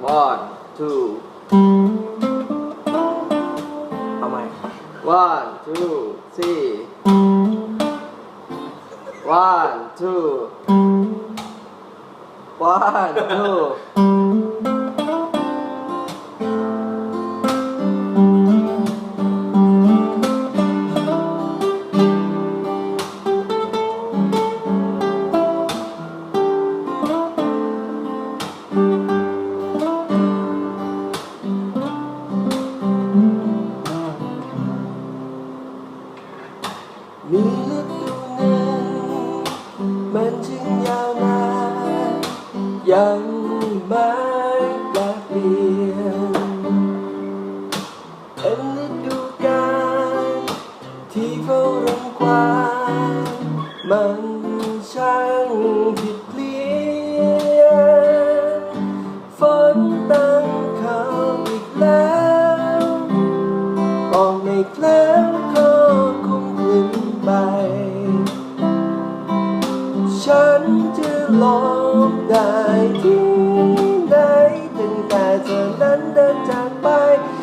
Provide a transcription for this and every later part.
one two ทำไม one two three one two one two ลึกดูนามันจึงยาวนานยังไม่แปลเปลี่ยนเป็นฤดูกาลที่เฝ้ารอควานมัน ฉันจะลองได้ที่ไหนตั้งแต่เธอนั้นเดินจากไป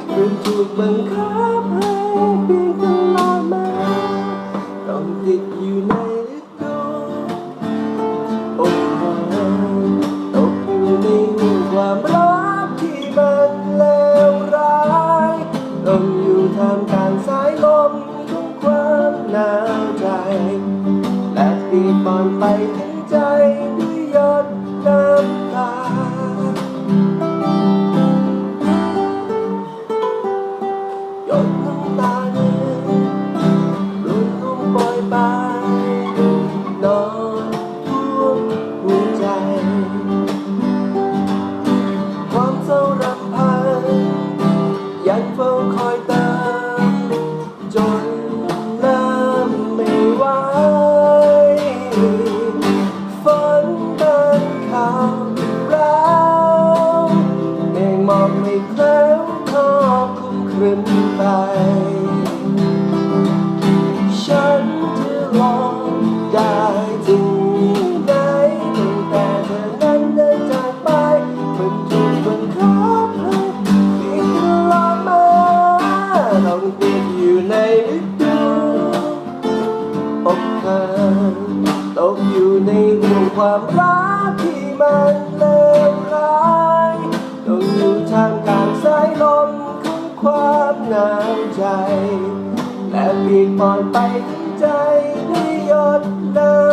เหมือนถูกบังคับให้เพียงตลอดมาต้องติดอยู่ใน ปีผ่านไปถึงใจด้วยยอด กอยู่ในห่วงความรักที่มันเลวร้ายต้องอยู่ท่ามกลางสายลมของความหนาวใจ และปีกปอนไปถึงใจด้ยหยดน้ำ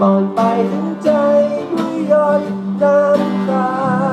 ปอนไปถึงใจด้วยหยดน้ำตา